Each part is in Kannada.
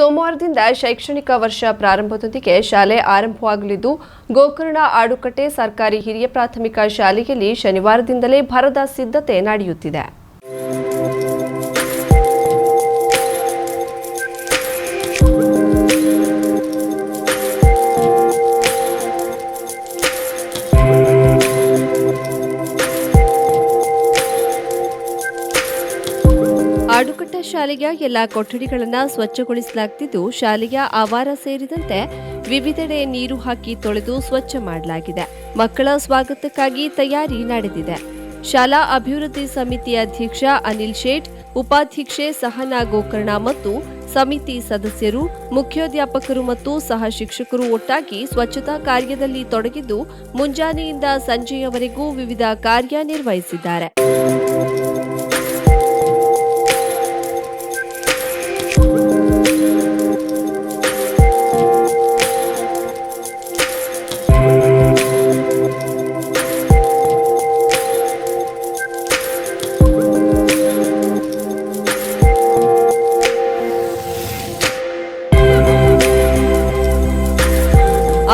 ಸೋಮವಾರದಿಂದ ಶೈಕ್ಷಣಿಕ ವರ್ಷ ಪ್ರಾರಂಭದೊಂದಿಗೆ ಶಾಲೆ ಆರಂಭವಾಗಲಿದ್ದು, ಗೋಕರ್ಣ ಆಡುಕಟ್ಟೆ ಸರ್ಕಾರಿ ಹಿರಿಯ ಪ್ರಾಥಮಿಕ ಶಾಲೆಯಲ್ಲಿ ಶನಿವಾರದಿಂದಲೇ ಭರದ ಸಿದ್ಧತೆ ನಡೆಯುತ್ತಿದೆ. ಆಡುಕಟ್ಟ ಶಾಲೆಯ ಎಲ್ಲ ಕೊಠಡಿಗಳನ್ನು ಸ್ವಚ್ಛಗೊಳಿಸಲಾಗುತ್ತಿದ್ದು ಶಾಲೆಯ ಆವಾರ ಸೇರಿದಂತೆ ವಿವಿಧೆಡೆ ನೀರು ಹಾಕಿ ತೊಳೆದು ಸ್ವಚ್ಛ ಮಾಡಲಾಗಿದೆ. ಮಕ್ಕಳ ಸ್ವಾಗತಕ್ಕಾಗಿ ತಯಾರಿ ನಡೆದಿದೆ. ಶಾಲಾ ಅಭಿವೃದ್ಧಿ ಸಮಿತಿ ಅಧ್ಯಕ್ಷ ಅನಿಲ್ ಶೇಟ್, ಉಪಾಧ್ಯಕ್ಷೆ ಸಹನಾ ಗೋಕರ್ಣ ಮತ್ತು ಸಮಿತಿ ಸದಸ್ಯರು ಮುಖ್ಯೋಧ್ಯಾಪಕರು ಮತ್ತು ಸಹ ಶಿಕ್ಷಕರು ಒಟ್ಟಾಗಿ ಸ್ವಚ್ಛತಾ ಕಾರ್ಯದಲ್ಲಿ ತೊಡಗಿದ್ದು, ಮುಂಜಾನೆಯಿಂದ ಸಂಜೆಯವರೆಗೂ ವಿವಿಧ ಕಾರ್ಯ ನಿರ್ವಹಿಸಿದ್ದಾರೆ.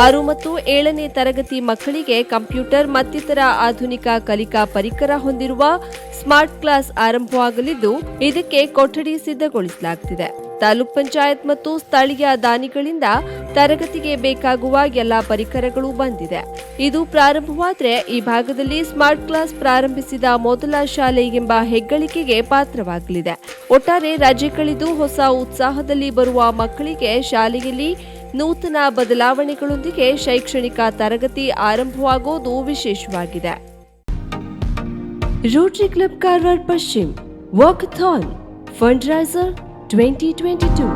ಆರು ಮತ್ತು ಏಳನೇ ತರಗತಿ ಮಕ್ಕಳಿಗೆ ಕಂಪ್ಯೂಟರ್ ಮತ್ತಿತರ ಆಧುನಿಕ ಕಲಿಕಾ ಪರಿಕರ ಹೊಂದಿರುವ ಸ್ಮಾರ್ಟ್ ಕ್ಲಾಸ್ ಆರಂಭವಾಗಲಿದ್ದು, ಇದಕ್ಕೆ ಕೊಠಡಿ ಸಿದ್ಧಗೊಳಿಸಲಾಗುತ್ತಿದೆ ತಾಲೂಕ್ ಪಂಚಾಯತ್ ಮತ್ತು ಸ್ಥಳೀಯ ದಾನಿಗಳಿಂದ ತರಗತಿಗೆ ಬೇಕಾಗುವ ಎಲ್ಲಾ ಪರಿಕರಗಳು ಬಂದಿದೆ. ಇದು ಪ್ರಾರಂಭವಾದರೆ ಈ ಭಾಗದಲ್ಲಿ ಸ್ಮಾರ್ಟ್ ಕ್ಲಾಸ್ ಪ್ರಾರಂಭಿಸಿದ ಮೊದಲ ಶಾಲೆ ಎಂಬ ಹೆಗ್ಗಳಿಕೆಗೆ ಪಾತ್ರವಾಗಲಿದೆ. ಒಟ್ಟಾರೆ ರಜೆ ಹೊಸ ಉತ್ಸಾಹದಲ್ಲಿ ಬರುವ ಮಕ್ಕಳಿಗೆ ಶಾಲೆಯಲ್ಲಿ ನೂತನ ಬದಲಾವಣೆಗಳೊಂದಿಗೆ ಶೈಕ್ಷಣಿಕ ತರಗತಿ ಆರಂಭವಾಗೋದು ವಿಶೇಷವಾಗಿದೆ Rotary Club Karwar Pashchim walkathon fund raiser twenty twenty two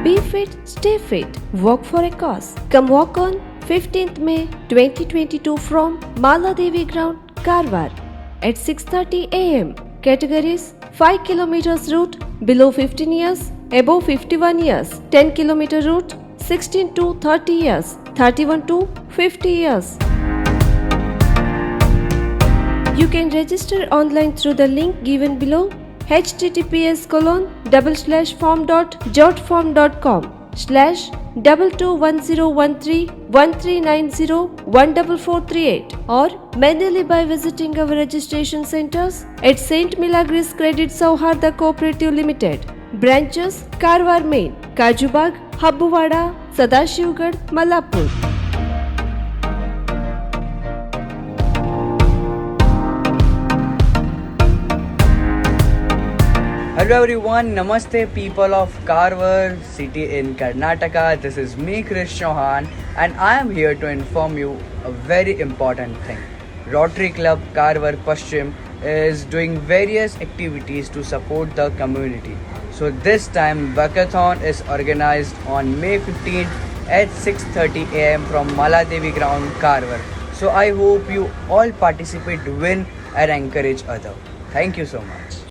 Be fit, stay fit, walk for a cause. Come walk on 15th May 2022 from Maladevi Ground, Karwar at 6:30 a.m. Categories 5 kilometers route below 15 years, above 51 years, 10 kilometer route 16 to 30 years, 31 to 50 years. You can register online through the link given below https colon double slash form dot jotform dot com slash double two one zero one three one three nine zero one double four three eight or manually by visiting our registration centers at St. Milagris Credit Sauharda Cooperative Limited. Branches Karwar Main, Kajubag, Habbuwada, Sadashivgarh, Malapur. Hello everyone, Namaste people of Karwar city in Karnataka. This is me Krish Chauhan and I am here to inform you a very important thing. Rotary Club Karwar Paschim is doing various activities to support the community. So this time Walkathon is organized on May 15th at 6:30 am from Maladevi ground Karwar. So I hope you all participate, win and encourage other. Thank you so much.